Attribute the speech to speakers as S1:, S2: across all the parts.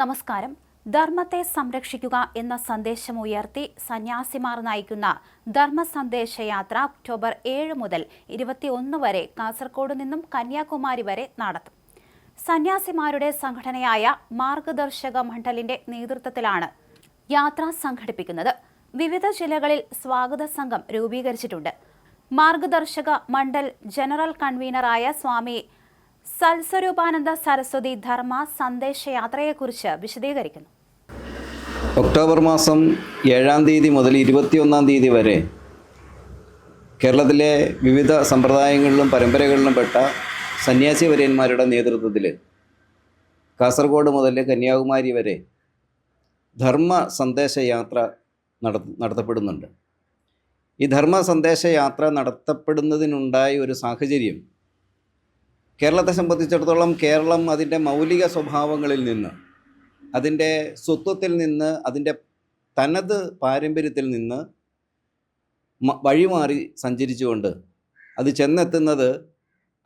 S1: നമസ്കാരം. ധർമ്മത്തെ സംരക്ഷിക്കുക എന്ന സന്ദേശം ഉയർത്തി സന്യാസിമാർ നയിക്കുന്ന ധർമ്മ സന്ദേശയാത്ര ഒക്ടോബർ ഏഴ് മുതൽ ഇരുപത്തിയൊന്ന് വരെ കാസർഗോഡ് നിന്നും കന്യാകുമാരി വരെ നടത്തും. സന്യാസിമാരുടെ സംഘടനയായ മാർഗദർശക മണ്ഡലിന്റെ നേതൃത്വത്തിലാണ് യാത്ര സംഘടിപ്പിക്കുന്നത്. വിവിധ ജില്ലകളിൽ സ്വാഗത സംഘം രൂപീകരിച്ചിട്ടുണ്ട്. മാർഗദർശക മണ്ഡൽ ജനറൽ കൺവീനറായ സ്വാമി സൽസ്വരൂപാനന്ദ സരസ്വതി ധർമ്മ സന്ദേശയാത്രയെക്കുറിച്ച് വിശദീകരിക്കുന്നു.
S2: ഒക്ടോബർ മാസം ഏഴാം തീയതി മുതൽ ഇരുപത്തിയൊന്നാം തീയതി വരെ കേരളത്തിലെ വിവിധ സമ്പ്രദായങ്ങളിലും പരമ്പരകളിലും പെട്ട സന്യാസി വര്യന്മാരുടെ നേതൃത്വത്തിൽ കാസർഗോഡ് മുതൽ കന്യാകുമാരി വരെ ധർമ്മ സന്ദേശയാത്ര നട നടത്തപ്പെടുന്നുണ്ട്. ഈ ധർമ്മ സന്ദേശയാത്ര നടത്തപ്പെടുന്നതിനുണ്ടായ ഒരു സാഹചര്യം കേരളത്തെ സംബന്ധിച്ചിടത്തോളം കേരളം അതിന്റെ മൗലിക സ്വഭാവങ്ങളിൽ നിന്ന് അതിന്റെ സ്വത്വത്തിൽ നിന്ന് അതിന്റെ തനത് പാരമ്പര്യത്തിൽ നിന്ന് വഴിമാറി സഞ്ചരിച്ചുകൊണ്ട് അത് ചെന്നെത്തുന്നത്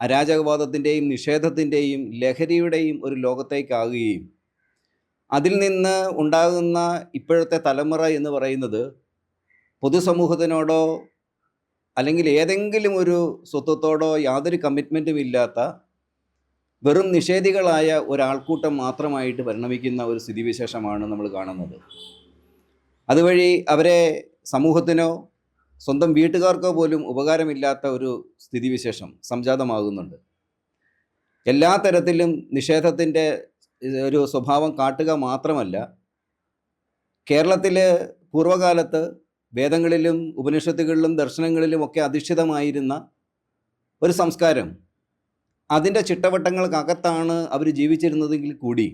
S2: അരാജകവാദത്തിന്റെയും നിഷേധത്തിന്റെയും ലഹരിയുടെയും ഒരു ലോകത്തേക്കാകുകയും അതിൽ നിന്ന് ഉണ്ടാകുന്ന ഇപ്പോഴത്തെ തലമുറ എന്ന് പറയുന്നത് പൊതുസമൂഹത്തിനോടോ അല്ലെങ്കിൽ ഏതെങ്കിലും ഒരു സ്വത്വത്തോടോ യാതൊരു കമ്മിറ്റ്മെന്റും ഇല്ലാത്ത വെറും നിഷേധികളായ ഒരാൾക്കൂട്ടം മാത്രമായിട്ട് പരിണമിക്കുന്ന ഒരു സ്ഥിതിവിശേഷമാണ് നമ്മൾ കാണുന്നത്. അതുവഴി അവരെ സമൂഹത്തിനോ സ്വന്തം വീട്ടുകാർക്കോ പോലും ഉപകാരമില്ലാത്ത ഒരു സ്ഥിതിവിശേഷം സംജാതമാകുന്നുണ്ട്. എല്ലാ തരത്തിലും നിഷേധത്തിന്റെ ഒരു സ്വഭാവം കാട്ടുക മാത്രമല്ല കേരളത്തിൽ പൂർവകാലത്ത് വേദങ്ങളിലും ഉപനിഷത്തുകളിലും ദർശനങ്ങളിലും ഒക്കെ അധിഷ്ഠിതമായിരുന്ന ഒരു സംസ്കാരം അതിന്റെ ചിട്ടവട്ടങ്ങൾക്കകത്താണ് അവർ ജീവിച്ചിരുന്നതെങ്കിൽ കൂടി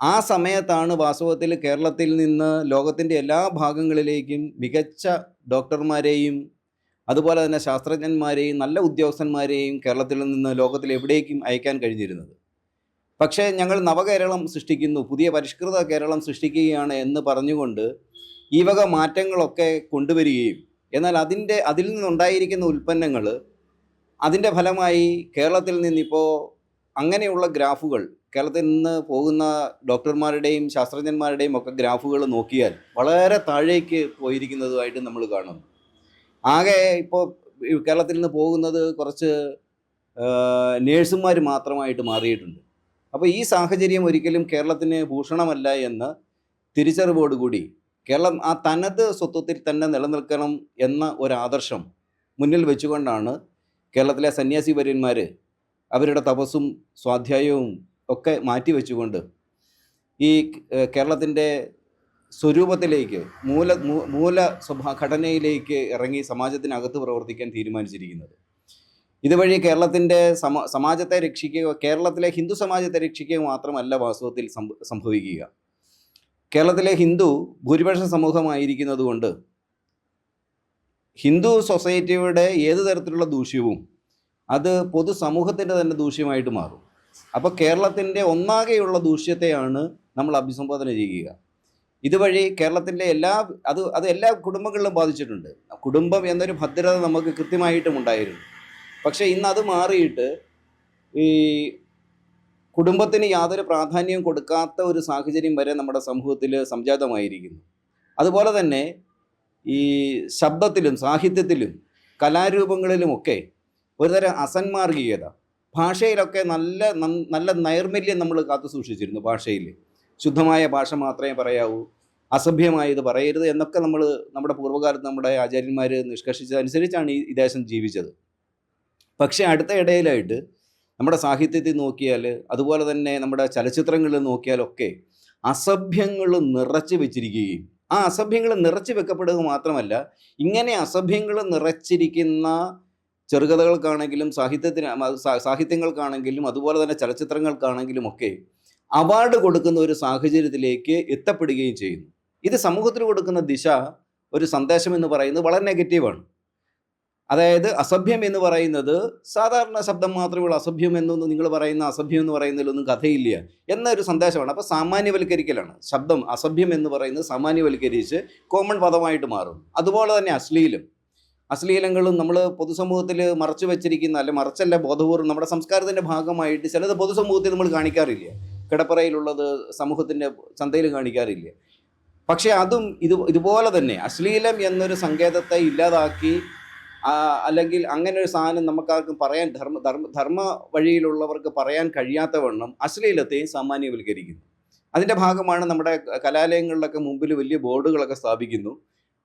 S2: ആ സമയത്താണ് വാസ്തവത്തിൽ കേരളത്തിൽ നിന്ന് ലോകത്തിന്റെ എല്ലാ ഭാഗങ്ങളിലേക്കും മികച്ച ഡോക്ടർമാരെയും അതുപോലെ തന്നെ ശാസ്ത്രജ്ഞന്മാരെയും നല്ല ഉദ്യോഗസ്ഥന്മാരെയും കേരളത്തിൽ നിന്ന് ലോകത്തിൽ എവിടേക്കും അയക്കാൻ കഴിഞ്ഞിരുന്നത്. പക്ഷേ ഞങ്ങൾ നവകേരളം സൃഷ്ടിക്കുന്നു പുതിയ പരിഷ്കൃത കേരളം സൃഷ്ടിക്കുകയാണ് എന്ന് പറഞ്ഞുകൊണ്ട് ഈ വക മാറ്റങ്ങളൊക്കെ കൊണ്ടുവരികയും എന്നാൽ അതിന്റെ അതിൽ നിന്നുണ്ടായിരിക്കുന്ന ഉൽപ്പന്നങ്ങൾ അതിന്റെ ഫലമായി കേരളത്തിൽ നിന്നിപ്പോൾ അങ്ങനെയുള്ള ഗ്രാഫുകൾ കേരളത്തിൽ നിന്ന് പോകുന്ന ഡോക്ടർമാരുടെയും ശാസ്ത്രജ്ഞന്മാരുടെയും ഒക്കെ ഗ്രാഫുകൾ നോക്കിയാൽ വളരെ താഴേക്ക് പോയിരിക്കുന്നതുമായിട്ട് നമ്മൾ കാണുന്നു. ആകെ ഇപ്പോൾ കേരളത്തിൽ നിന്ന് പോകുന്നത് കുറച്ച് നേഴ്സുമാർ മാത്രമായിട്ട് മാറിയിട്ടുണ്ട്. അപ്പോൾ ഈ സാഹചര്യം ഒരിക്കലും കേരളത്തിന് ഭൂഷണമല്ല എന്ന് തിരിച്ചറിവോടുകൂടി കേരളം ആ തനത് സ്വത്വത്തിൽ തന്നെ നിലനിൽക്കണം എന്ന ഒരു ആദർശം മുന്നിൽ വെച്ചുകൊണ്ടാണ് കേരളത്തിലെ സന്യാസി വര്യന്മാർ അവരുടെ തപസ്സും സ്വാധ്യായവും ഒക്കെ മാറ്റിവെച്ചുകൊണ്ട് ഈ കേരളത്തിന്റെ സ്വരൂപത്തിലേക്ക് മൂല മൂല സ്വഭാ ഘടനയിലേക്ക് ഇറങ്ങി സമാജത്തിനകത്ത് പ്രവർത്തിക്കാൻ തീരുമാനിച്ചിരിക്കുന്നത്. ഇതുവഴി കേരളത്തിന്റെ സമ സമാജത്തെ രക്ഷിക്കുക കേരളത്തിലെ ഹിന്ദു സമാജത്തെ രക്ഷിക്കുക മാത്രമല്ല വാസ്തവത്തിൽ സംഭവിക്കുക. കേരളത്തിലെ ഹിന്ദു ഭൂരിപക്ഷ സമൂഹമായിരിക്കുന്നത് കൊണ്ട് ഹിന്ദു സൊസൈറ്റിയുടെ ഏത് തരത്തിലുള്ള ദൂഷ്യവും അത് പൊതുസമൂഹത്തിന്റെ തന്നെ ദൂഷ്യമായിട്ട് മാറും. അപ്പോൾ കേരളത്തിന്റെ ഒന്നാകെയുള്ള ദൂഷ്യത്തെയാണ് നമ്മൾ അഭിസംബോധന ചെയ്യുക. ഇതുവഴി കേരളത്തിന്റെ എല്ലാ അത് അത് എല്ലാ കുടുംബങ്ങളിലും ബാധിച്ചിട്ടുണ്ട്. കുടുംബം എന്നൊരു ഭദ്രത നമുക്ക് കൃത്യമായിട്ടും ഉണ്ടായിരുന്നു. പക്ഷേ ഇന്ന് അത് മാറിയിട്ട് ഈ കുടുംബത്തിന് യാതൊരു പ്രാധാന്യവും കൊടുക്കാത്ത ഒരു സാഹചര്യം വരെ നമ്മുടെ സമൂഹത്തിൽ സംജാതമായിരിക്കുന്നു. അതുപോലെ തന്നെ ഈ ശബ്ദത്തിലും സാഹിത്യത്തിലും കലാരൂപങ്ങളിലുമൊക്കെ ഒരുതരം അസന്മാർഗീയത. ഭാഷയിലൊക്കെ നല്ല നല്ല നൈർമല്യം നമ്മൾ കാത്തു സൂക്ഷിച്ചിരുന്നു ഭാഷയിൽ ശുദ്ധമായ ഭാഷ മാത്രമേ പറയാവൂ അസഭ്യമായത് പറയരുത് എന്നൊക്കെ നമ്മൾ നമ്മുടെ പൂർവകാലത്ത് നമ്മുടെ ആചാര്യന്മാർ നിഷ്കർഷിച്ചതനുസരിച്ചാണ് ഈ ദേശം ജീവിച്ചത്. പക്ഷേ അടുത്ത ഇടയിലായിട്ട് നമ്മുടെ സാഹിത്യത്തിൽ നോക്കിയാൽ അതുപോലെ തന്നെ നമ്മുടെ ചലച്ചിത്രങ്ങളിൽ നോക്കിയാലൊക്കെ അസഭ്യങ്ങൾ നിറച്ച് വെച്ചിരിക്കുകയും ആ അസഭ്യങ്ങൾ നിറച്ച് വെക്കപ്പെടുക മാത്രമല്ല ഇങ്ങനെ അസഭ്യങ്ങൾ നിറച്ചിരിക്കുന്ന ചെറുകഥകൾക്കാണെങ്കിലും സാഹിത്യത്തിന് സാഹിത്യങ്ങൾക്കാണെങ്കിലും അതുപോലെ തന്നെ ചലച്ചിത്രങ്ങൾക്കാണെങ്കിലും ഒക്കെ അവാർഡ് കൊടുക്കുന്ന ഒരു സാഹചര്യത്തിലേക്ക് എത്തപ്പെടുകയും ചെയ്യുന്നു. ഇത് സമൂഹത്തിന് കൊടുക്കുന്ന ദിശ ഒരു സന്ദേശം എന്ന് പറയുന്നത് വളരെ നെഗറ്റീവാണ്. അതായത് അസഭ്യം എന്ന് പറയുന്നത് സാധാരണ ശബ്ദം മാത്രമേ ഉള്ളൂ. അസഭ്യം എന്നൊന്നും നിങ്ങൾ പറയുന്ന അസഭ്യം എന്ന് പറയുന്നതിലൊന്നും കഥയില്ല എന്നൊരു സന്ദേശമാണ്. അപ്പോൾ സാമാന്യവൽക്കരിക്കലാണ്. ശബ്ദം അസഭ്യം എന്ന് പറയുന്നത് സാമാന്യവൽക്കരിച്ച് കോമൺ പദമായിട്ട് മാറും. അതുപോലെ തന്നെ അശ്ലീലം. അശ്ലീലങ്ങളും നമ്മൾ പൊതുസമൂഹത്തിൽ മറച്ചു വെച്ചിരിക്കുന്ന അല്ലെ മറച്ചല്ല ബോധപൂർവം നമ്മുടെ സംസ്കാരത്തിന്റെ ഭാഗമായിട്ട് ചിലത് പൊതുസമൂഹത്തിൽ നമ്മൾ കാണിക്കാറില്ല. കിടപ്പറയിലുള്ളത് സമൂഹത്തിന്റെ ചന്തയിൽ കാണിക്കാറില്ല. പക്ഷേ അതും ഇത് ഇതുപോലെ തന്നെ അശ്ലീലം എന്നൊരു സങ്കേതത്തെ ഇല്ലാതാക്കി അല്ലെങ്കിൽ അങ്ങനെ ഒരു സാധനം നമുക്കാർക്കും പറയാൻ ധർമ്മ ധർമ്മ ധർമ്മ വഴിയിലുള്ളവർക്ക് പറയാൻ കഴിയാത്ത വണ്ണം അശ്ലീലത്തെയും സാമാന്യവൽക്കരിക്കുന്നു. അതിന്റെ ഭാഗമാണ് നമ്മുടെ കലാലയങ്ങളിലൊക്കെ മുമ്പിൽ വലിയ ബോർഡുകളൊക്കെ സ്ഥാപിക്കുന്നു.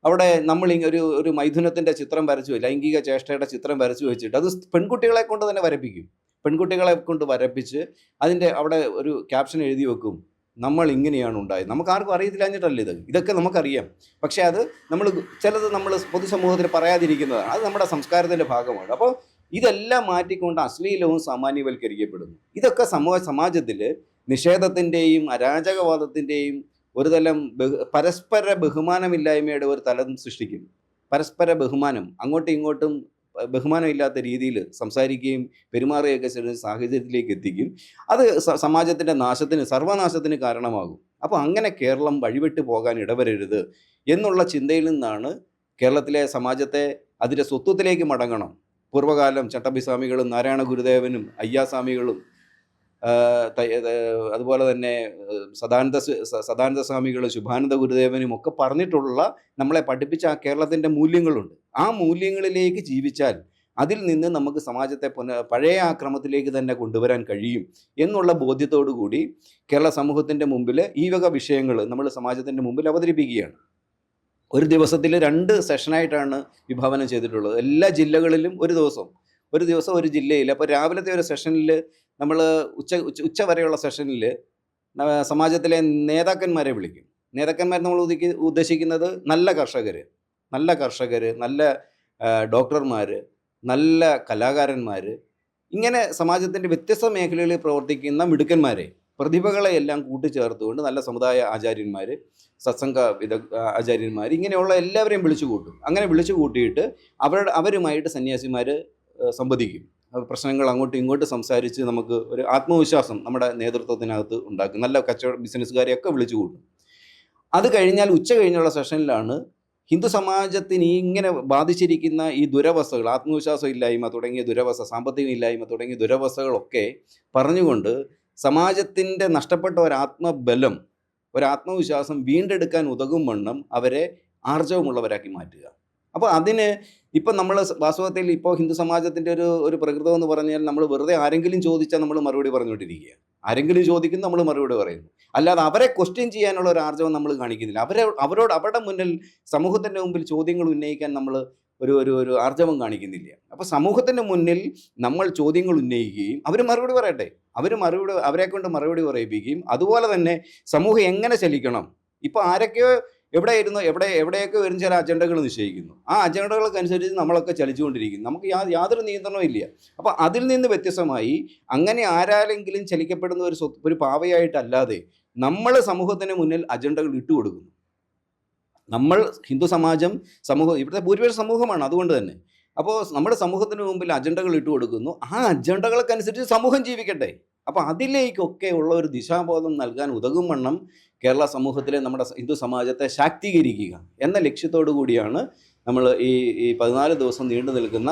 S2: അവിടെ നമ്മൾ ഒരു ഒരു മൈഥുനത്തിന്റെ ചിത്രം വരച്ചു ലൈംഗിക ചേഷ്ടയുടെ ചിത്രം വരച്ചു വെച്ചിട്ട് അത് പെൺകുട്ടികളെ കൊണ്ട് തന്നെ വരപ്പിക്കും. പെൺകുട്ടികളെ കൊണ്ട് വരപ്പിച്ച് അതിന്റെ അവിടെ ഒരു ക്യാപ്ഷൻ എഴുതി വെക്കും. നമ്മൾ ഇങ്ങനെയാണ് ഉണ്ടായത്. നമുക്ക് ആർക്കും അറിയത്തില്ലാഞ്ഞിട്ടല്ല ഇത്? ഇതൊക്കെ നമുക്കറിയാം. പക്ഷേ അത് നമ്മൾ ചിലത് നമ്മൾ പൊതുസമൂഹത്തിൽ പറയാതിരിക്കുന്നതാണ്. അത് നമ്മുടെ സംസ്കാരത്തിന്റെ ഭാഗമാണ്. അപ്പോൾ ഇതെല്ലാം മാറ്റിക്കൊണ്ട് അശ്ലീലവും സാമാന്യവൽക്കരിക്കപ്പെടുന്നു. ഇതൊക്കെ സമൂഹ സമാജത്തിൽ നിഷേധത്തിന്റെയും അരാജകവാദത്തിന്റെയും ഒരു തലം പരസ്പര ബഹുമാനമില്ലായ്മയുടെ ഒരു തലം സൃഷ്ടിക്കുന്നു. പരസ്പര ബഹുമാനം അങ്ങോട്ടും ഇങ്ങോട്ടും ബഹുമാനമില്ലാത്ത രീതിയിൽ സംസാരിക്കുകയും പെരുമാറുകയൊക്കെ ചെയ്യുന്ന സാഹചര്യത്തിലേക്ക് എത്തിക്കും. അത് സമാജത്തിന്റെ നാശത്തിന് സർവനാശത്തിന് കാരണമാകും. അപ്പോൾ അങ്ങനെ കേരളം വഴിവിട്ട് പോകാൻ ഇടവരരുത് എന്നുള്ള ചിന്തയിൽ നിന്നാണ് കേരളത്തിലെ സമാജത്തെ അതിന്റെ സ്വത്വത്തിലേക്ക് മടങ്ങണം. പൂർവകാലം ചട്ടമ്പിസ്വാമികളും നാരായണ ഗുരുദേവനും അയ്യാസ്വാമികളും അതുപോലെ തന്നെ സദാനന്ദ സദാനന്ദ സ്വാമികൾ ശുഭാനന്ദ ഗുരുദേവനും ഒക്കെ പറഞ്ഞിട്ടുള്ള നമ്മളെ പഠിപ്പിച്ച ആ കേരളത്തിന്റെ മൂല്യങ്ങളുണ്ട്. ആ മൂല്യങ്ങളിലേക്ക് ജീവിച്ചാൽ അതിൽ നിന്ന് നമുക്ക് സമാജത്തെ പുന പഴയ ആ ക്രമത്തിലേക്ക് തന്നെ കൊണ്ടുവരാൻ കഴിയും എന്നുള്ള ബോധ്യത്തോടു കൂടി കേരള സമൂഹത്തിന്റെ മുമ്പിൽ ഈ വക വിഷയങ്ങൾ നമ്മൾ സമാജത്തിന്റെ മുമ്പിൽ അവതരിപ്പിക്കുകയാണ്. ഒരു ദിവസത്തിൽ രണ്ട് സെഷനായിട്ടാണ് വിഭാവനം ചെയ്തിട്ടുള്ളത്. എല്ലാ ജില്ലകളിലും ഒരു ദിവസം. ഒരു ദിവസം ഒരു ജില്ലയിൽ. അപ്പോൾ രാവിലത്തെ ഒരു സെഷനിൽ നമ്മൾ ഉച്ച ഉച്ച ഉച്ച വരെയുള്ള സെഷനിൽ സമാജത്തിലെ നേതാക്കന്മാരെ വിളിക്കും. നേതാക്കന്മാർ നമ്മൾ ഉദ്ദേശി- ഉദ്ദേശിക്കുന്നത് നല്ല കർഷകർ നല്ല കർഷകർ നല്ല ഡോക്ടർമാർ നല്ല കലാകാരന്മാർ ഇങ്ങനെ സമാജത്തിന്റെ വ്യത്യസ്ത മേഖലകളിൽ പ്രവർത്തിക്കുന്ന മിടുക്കന്മാരെ പ്രതിഭകളെ എല്ലാം കൂട്ടിച്ചേർത്തുകൊണ്ട് നല്ല സമുദായ ആചാര്യന്മാർ സത്സംഗ വിദ ആചാര്യന്മാർ ഇങ്ങനെയുള്ള എല്ലാവരെയും വിളിച്ചു കൂട്ടും അങ്ങനെ വിളിച്ചു കൂട്ടിയിട്ട് അവരുടെ അവരുമായിട്ട് സന്യാസിമാർ സംവദിക്കും. പ്രശ്നങ്ങൾ അങ്ങോട്ടും ഇങ്ങോട്ടും സംസാരിച്ച് നമുക്ക് ഒരു ആത്മവിശ്വാസം നമ്മുടെ നേതൃത്വത്തിനകത്ത് ഉണ്ടാക്കും. നല്ല കച്ചവട ബിസിനസ്സുകാരെയൊക്കെ വിളിച്ചു കൂട്ടും. അത് കഴിഞ്ഞാൽ ഉച്ച കഴിഞ്ഞുള്ള സെഷനിലാണ് ഹിന്ദു സമാജത്തിന് ഈ ഇങ്ങനെ ബാധിച്ചിരിക്കുന്ന ഈ ദുരവസ്ഥകൾ ആത്മവിശ്വാസം ഇല്ലായ്മ തുടങ്ങിയ ദുരവസ്ഥ സാമ്പത്തിക ഇല്ലായ്മ തുടങ്ങിയ ദുരവസ്ഥകളൊക്കെ പറഞ്ഞുകൊണ്ട് സമാജത്തിന്റെ നഷ്ടപ്പെട്ട ഒരാത്മബലം ഒരാത്മവിശ്വാസം വീണ്ടെടുക്കാൻ ഉതകും വണ്ണം അവരെ ആർജവമുള്ളവരാക്കി മാറ്റുക. അപ്പോൾ അതിന് ഇപ്പം നമ്മൾ വാസ്തവത്തിൽ ഇപ്പോൾ ഹിന്ദു സമാജത്തിന്റെ ഒരു ഒരു പ്രകൃതം എന്ന് പറഞ്ഞാൽ നമ്മൾ വെറുതെ ആരെങ്കിലും ചോദിച്ചാൽ നമ്മൾ മറുപടി പറഞ്ഞുകൊണ്ടിരിക്കുകയാണ്. ആരെങ്കിലും ചോദിക്കുന്നു നമ്മൾ മറുപടി പറയുന്നു. അല്ലാതെ അവരെ ക്വസ്റ്റ്യൻ ചെയ്യാനുള്ള ഒരു ആർജവം നമ്മൾ കാണിക്കുന്നില്ല. അവരെ അവരോട് അവരുടെ മുന്നിൽ സമൂഹത്തിന്റെ മുമ്പിൽ ചോദ്യങ്ങൾ ഉന്നയിക്കാൻ നമ്മൾ ഒരു ഒരു ഒരു ആർജവം കാണിക്കുന്നില്ല. അപ്പോൾ സമൂഹത്തിന്റെ മുന്നിൽ നമ്മൾ ചോദ്യങ്ങൾ ഉന്നയിക്കുകയും അവർ മറുപടി പറയട്ടെ. അവർ മറുപടി അവരെക്കൊണ്ട് മറുപടി പറയിപ്പിക്കുകയും അതുപോലെ തന്നെ സമൂഹം എങ്ങനെ ചലിക്കണം? ഇപ്പോൾ ആരൊക്കെയോ എവിടെ ഇരുന്നോ എവിടെ എവിടെയൊക്കെ വരുന്ന ചില അജണ്ടകൾ നിശ്ചയിക്കുന്നു. ആ അജണ്ടകൾക്കനുസരിച്ച് നമ്മളൊക്കെ ചലിച്ചുകൊണ്ടിരിക്കുന്നു. നമുക്ക് യാതൊരു നിയന്ത്രണവും ഇല്ല. അപ്പോൾ അതിൽ നിന്ന് വ്യത്യസ്തമായി അങ്ങനെ ആരാലെങ്കിലും ചലിക്കപ്പെടുന്ന ഒരു സ്വത്ത് ഒരു പാവയായിട്ടല്ലാതെ നമ്മൾ സമൂഹത്തിന് മുന്നിൽ അജണ്ടകൾ ഇട്ടുകൊടുക്കുന്നു നമ്മൾ ഹിന്ദു സമാജം സമൂഹം ഇവിടുത്തെ ഭൂരിപക്ഷ സമൂഹമാണ് അതുകൊണ്ട് തന്നെ. അപ്പോൾ നമ്മുടെ സമൂഹത്തിന് മുമ്പിൽ അജണ്ടകൾ ഇട്ട് കൊടുക്കുന്നു. ആ അജണ്ടകൾക്കനുസരിച്ച് സമൂഹം ജീവിക്കട്ടെ. അപ്പോൾ അതിലേക്കൊക്കെ ഉള്ള ഒരു ദിശാബോധം നൽകാൻ ഉതകും വണ്ണം കേരള സമൂഹത്തിലെ നമ്മുടെ ഹിന്ദു സമാജത്തെ ശാക്തീകരിക്കുക എന്ന ലക്ഷ്യത്തോടു കൂടിയാണ് നമ്മൾ ഈ ഈ പതിനാല് ദിവസം നീണ്ടു നിൽക്കുന്ന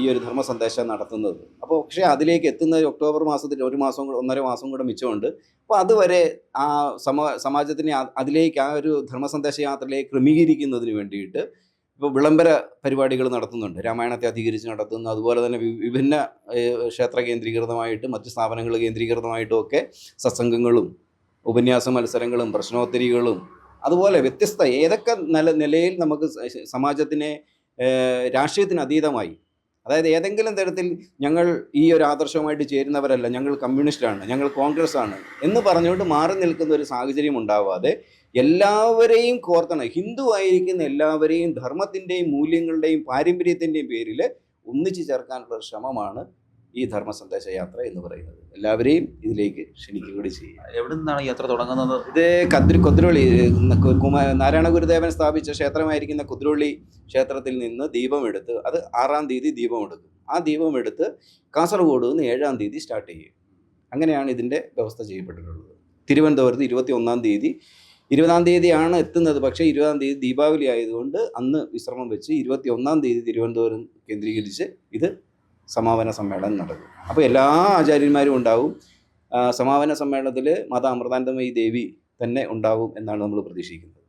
S2: ഈ ഒരു ധർമ്മ സന്ദേശം നടത്തുന്നത്. അപ്പോൾ പക്ഷേ അതിലേക്ക് എത്തുന്ന ഒക്ടോബർ മാസത്തിൽ ഒരു മാസം കൂടെ ഒന്നര മാസം കൂടെ മിച്ചമുണ്ട്. അപ്പോൾ അതുവരെ ആ സമ സമാജത്തിനെ അതിലേക്ക് ആ ഒരു ധർമ്മ സന്ദേശ യാത്രയിലേക്ക് ക്രമീകരിക്കുന്നതിന് വേണ്ടിയിട്ട് ഇപ്പോൾ വിളംബര പരിപാടികൾ നടത്തുന്നുണ്ട്. രാമായണത്തെ അധികരിച്ച് നടത്തുന്നു. അതുപോലെ തന്നെ വിഭിന്ന ക്ഷേത്ര കേന്ദ്രീകൃതമായിട്ട് മറ്റ് സ്ഥാപനങ്ങൾ കേന്ദ്രീകൃതമായിട്ടും ഒക്കെ സത്സംഗങ്ങളും ഉപന്യാസ മത്സരങ്ങളും പ്രശ്നോത്തരികളും അതുപോലെ വ്യത്യസ്ത ഏതൊക്കെ നില നിലയിൽ നമുക്ക് സമാജത്തിനെ രാഷ്ട്രീയത്തിന് അതീതമായി. അതായത് ഏതെങ്കിലും തരത്തിൽ ഞങ്ങൾ ഈ ഒരു ആദർശവുമായിട്ട് ചേരുന്നവരല്ല. ഞങ്ങൾ കമ്മ്യൂണിസ്റ്റാണ്. ഞങ്ങൾ കോൺഗ്രസ് ആണ് എന്ന് പറഞ്ഞുകൊണ്ട് മാറി നിൽക്കുന്ന ഒരു സാഹചര്യം ഉണ്ടാവാതെ എല്ലാവരെയും കോർത്തണം ഹിന്ദു ആയിരിക്കുന്ന എല്ലാവരെയും ധർമ്മത്തിന്റെയും മൂല്യങ്ങളുടെയും പാരമ്പര്യത്തിന്റെയും പേരിൽ ഒന്നിച്ചു ചേർക്കാനുള്ള ശ്രമമാണ് ഈ ധർമ്മ സന്ദേശ യാത്ര എന്ന് പറയുന്നത്. എല്ലാവരെയും ഇതിലേക്ക് ക്ഷണിക്കുക കൂടി ചെയ്യുക.
S3: എവിടെ നിന്നാണ് യാത്ര തുടങ്ങുന്നത്?
S2: ഇത് കദ്രി കുമാ നാരായണ ഗുരുദേവൻ സ്ഥാപിച്ച ക്ഷേത്രമായിരിക്കുന്ന കുതിരൊള്ളി ക്ഷേത്രത്തിൽ നിന്ന് ദീപം എടുത്ത് അത് ആറാം തീയതി ദീപം എടുക്കും. ആ ദീപം എടുത്ത് കാസർഗോഡ് നിന്ന് ഏഴാം തീയതി സ്റ്റാർട്ട് ചെയ്യും. അങ്ങനെയാണ് ഇതിന്റെ വ്യവസ്ഥ ചെയ്യപ്പെട്ടിട്ടുള്ളത്. തിരുവനന്തപുരത്ത് ഇരുപത്തി ഒന്നാം തീയതി ഇരുപതാം തീയതിയാണ് എത്തുന്നത്. പക്ഷേ ഇരുപതാം തീയതി ദീപാവലി ആയതുകൊണ്ട് അന്ന് വിശ്രമം വെച്ച് ഇരുപത്തി ഒന്നാം തീയതി തിരുവനന്തപുരം കേന്ദ്രീകരിച്ച് ഇത് സമാപന സമ്മേളനം നടക്കും. അപ്പോൾ എല്ലാ ആചാര്യന്മാരും ഉണ്ടാവും. സമാപന സമ്മേളനത്തിൽ മാതാ അമൃതാനന്ദമയി ദേവി തന്നെ ഉണ്ടാവും എന്നാണ് നമ്മൾ പ്രതീക്ഷിക്കുന്നത്.